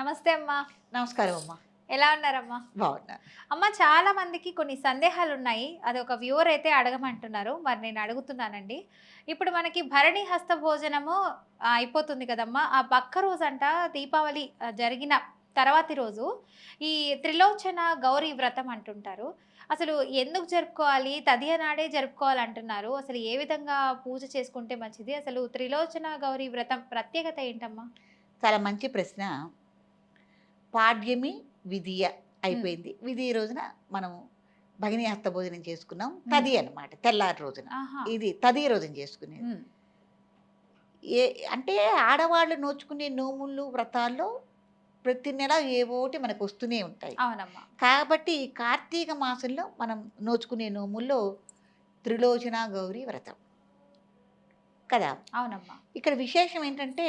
నమస్తే అమ్మా. నమస్కారం అమ్మా. ఎలా ఉన్నారమ్మా? బాగున్నా. అమ్మ చాలా మందికి కొన్ని సందేహాలు ఉన్నాయి అది ఒక వ్యూవర్ అయితే అడగమంటున్నారు. మరి నేను అడుగుతున్నానండి. ఇప్పుడు మనకి భరణి హస్త భోజనము అయిపోతుంది కదమ్మా. ఆ పక్క రోజు అంట దీపావళి జరిగిన తర్వాతి రోజు ఈ త్రిలోచన గౌరీ వ్రతం అంటుంటారు. అసలు ఎందుకు జరుపుకోవాలి? తదియ నాడే జరుపుకోవాలి అంటున్నారు అసలు ఏ విధంగా పూజ చేసుకుంటే మంచిది? అసలు త్రిలోచన గౌరీ వ్రతం ప్రత్యేకత ఏంటమ్మా? చాలా మంచి ప్రశ్న. పాడ్యమి విధియ అయిపోయింది. విధి రోజున మనం భగిని హస్త భోజనం చేసుకున్నాం. తది అన్నమాట తెల్లారి రోజున. ఇది తది రోజున చేసుకునేది. ఏ అంటే ఆడవాళ్ళు నోచుకునే నోములు వ్రతాల్లో ప్రతి నెల ఏవోటి మనకు వస్తూనే ఉంటాయి. అవునమ్మా. కాబట్టి కార్తీక మాసంలో మనం నోచుకునే నోముల్లో త్రిలోచన గౌరీ వ్రతం. కదా? అవునమ్మా. ఇక్కడ విశేషం ఏంటంటే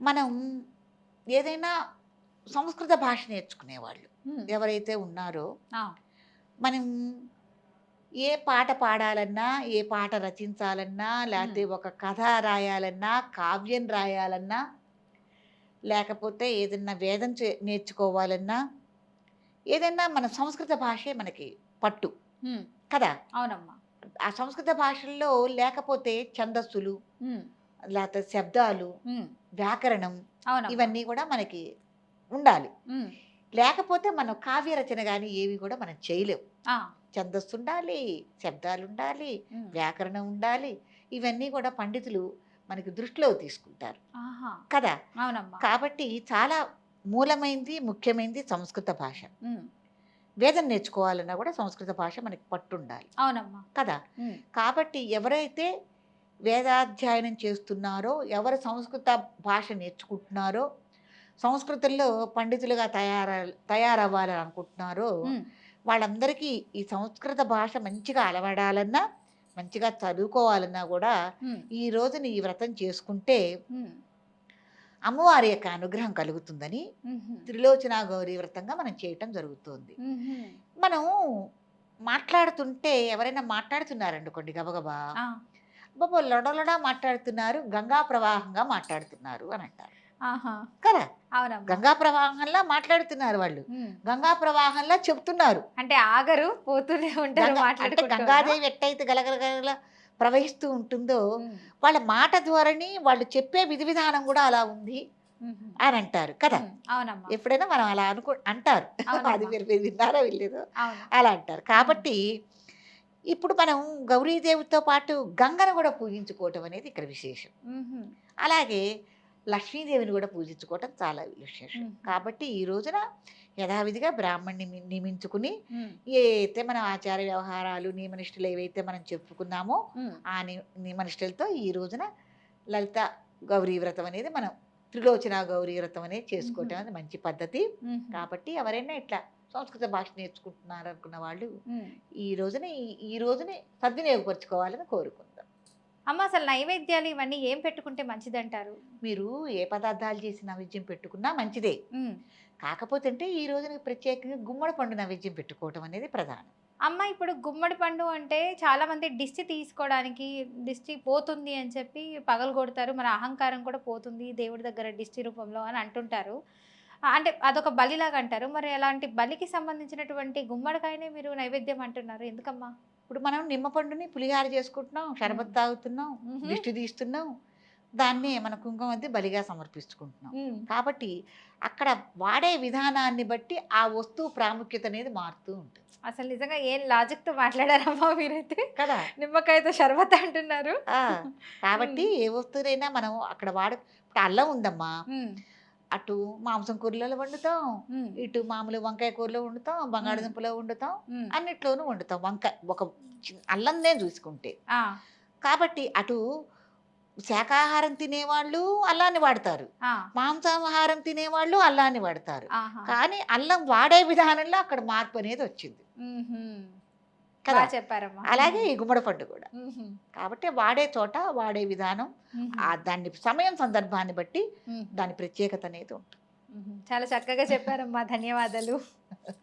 మనం ఏదైనా సంస్కృత భాష నేర్చుకునేవాళ్ళు. ఎవరైతే ఉన్నారో మనం ఏ పాట పాడాలన్నా ఏ పాట రచించాలన్నా లేకపోతే ఒక కథ రాయాలన్నా కావ్యం రాయాలన్నా లేకపోతే ఏదైనా వేదం చే- నేర్చుకోవాలన్నా ఏదైనా మన సంస్కృత భాషే మనకి పట్టు. కదా? అవునమ్మా. ఆ సంస్కృత భాషల్లో లేకపోతే ఛందస్సులు లేకపోతే శబ్దాలు వ్యాకరణం ఇవన్నీ కూడా మనకి ఉండాలి. లేకపోతే మనం కావ్య రచన కానీ ఏవి కూడా మనం చేయలేం. ఆ, ఛందస్సు ఉండాలి శబ్దాలు ఉండాలి వ్యాకరణం ఉండాలి ఇవన్నీ కూడా పండితులు మనకి దృష్టిలో తీసుకుంటారు. కదా? అవునమ్మా. కాబట్టి చాలా మూలమైంది ముఖ్యమైనది సంస్కృత భాష. వేదం నేర్చుకోవాలన్నా కూడా సంస్కృత భాష మనకి పట్టుండాలి. అవునమ్మా. కదా? కాబట్టి ఎవరైతే వేదాధ్యయనం చేస్తున్నారో ఎవరు సంస్కృత భాష నేర్చుకుంటున్నారో సంస్కృతంలో పండితులుగా తయార తయారవ్వాలని అనుకుంటున్నారో వాళ్ళందరికీ ఈ సంస్కృత భాష మంచిగా అలవడాలన్నా మంచిగా చదువుకోవాలన్నా కూడా ఈ రోజున ఈ వ్రతం చేసుకుంటే అమ్మవారి యొక్క అనుగ్రహం కలుగుతుందని త్రిలోచన గౌరీ వ్రతంగా మనం చేయటం జరుగుతుంది. మనం మాట్లాడుతుంటే ఎవరైనా మాట్లాడుతున్నారనుకోండి గబగబా? బాబా లొడలొడా మాట్లాడుతున్నారు గంగా ప్రవాహంగా మాట్లాడుతున్నారు అని అంటారు. కదా? అవునమ్మా. గంగా ప్రవాహంలా మాట్లాడుతున్నారు వాళ్ళు. గంగా ప్రవాహంలా చెప్తున్నారు. అంటే ఆగరు పోతూనే ఉంటారు అంటే గంగాదేవి ఎట్టయితే గలగలగల ప్రవహిస్తూ ఉంటుందో వాళ్ళ మాట ధోరణి వాళ్ళు చెప్పే విధి విధానం కూడా అలా ఉంది అని అంటారు. కదా? ఎప్పుడైనా మనం అలా అనుకో అంటారు. అది మీరు విన్నారో వెళ్ళేదో అలా అంటారు. కాబట్టి ఇప్పుడు మనం గౌరీదేవితో పాటు గంగను కూడా పూజించుకోవటం అనేది ఇక్కడ విశేషం. అలాగే లక్ష్మీదేవిని కూడా పూజించుకోవటం చాలా విశేషం. కాబట్టి ఈ రోజున యథావిధిగా బ్రాహ్మణ్ణి నియమించుకుని ఏదైతే మన ఆచార వ్యవహారాలు నియమనిష్టలు ఏవైతే మనం చెప్పుకున్నామో ఆ నియమనిష్టలతో ఈ రోజున లలిత గౌరీ వ్రతం అనేది మనం త్రిలోచన గౌరీ వ్రతం అనేది చేసుకోవటం అనేది మంచి పద్ధతి. కాబట్టి ఎవరైనా ఇట్లా సంస్కృత భాష నేర్చుకుంటున్నారు అనుకున్న వాళ్ళు. ఈ రోజున ఈ- రోజుని సద్వినియోగపరచుకోవాలని కోరుకుందాం. అమ్మ అసలు నైవేద్యాలు ఇవన్నీ ఏం పెట్టుకుంటే మంచిదంటారు? మీరు ఏ పదార్థాలు చేసి నైవేద్యం పెట్టుకున్నా మంచిదే. కాకపోతే అంటే ఈ రోజున ప్రత్యేకంగా గుమ్మడి పండు నైవేద్యం పెట్టుకోవటం అనేది ప్రధానం. అమ్మ ఇప్పుడు గుమ్మడి పండు అంటే చాలా మంది దిష్టి తీసుకోవడానికి దిష్టి పోతుంది అని చెప్పి పగలు కొడతారు మన అహంకారం కూడా పోతుంది దేవుడి దగ్గర దిష్టి రూపంలో అని అంటుంటారు. అంటే అదొక బలిలాగా అంటారు. మరి అలాంటి బలికి సంబంధించినటువంటి గుమ్మడికాయనే మీరు నైవేద్యం అంటున్నారు. ఎందుకమ్మా? ఇప్పుడు మనం నిమ్మ పండుని పులిహార చేసుకుంటున్నాం షరబత్ తాగుతున్నాం. దిష్టి తీస్తున్నాం దాన్ని మన కుంకుమది బలిగా సమర్పిస్తుకుంటున్నాం ఉమ్, కాబట్టి అక్కడ వాడే విధానాన్ని బట్టి ఆ వస్తువు ప్రాముఖ్యత అనేది మారుతూ ఉంటుంది. అసలు నిజంగా ఏం లాజిక్తో మాట్లాడారమ్మా మీరైతే? కదా? నిమ్మకాయతో షర్బత్ అంటున్నారు. కాబట్టి ఏ వస్తువునైనా మనం అక్కడ వాడ ఇప్పుడు అల్లం ఉందమ్మా. అటు మాంసం కూరలలో వండుతాం ఇటు మామూలు వంకాయ కూరలో వండుతాం బంగాళదుంపలో వండుతాం అన్నిట్లోనూ వండుతాం. వంకాయ ఒక అల్లంనే చూసుకుంటే. కాబట్టి అటు శాకాహారం తినేవాళ్ళు అల్లాన్ని వాడతారు. మాంసాహారం తినేవాళ్ళు అల్లాన్ని వాడతారు. కానీ అల్లం వాడే విధానంలో అక్కడ మార్పు అనేది వచ్చింది. కదా చెప్పారమ్మా అలాగే ఈ గుమ్మడి పండు కూడా. కాబట్టి వాడే చోట వాడే విధానం. ఆ దాన్ని సమయం సందర్భాన్ని బట్టి. దాని ప్రత్యేకత అనేది ఉంటుంది. చాలా చక్కగా చెప్పారమ్మా ధన్యవాదాలు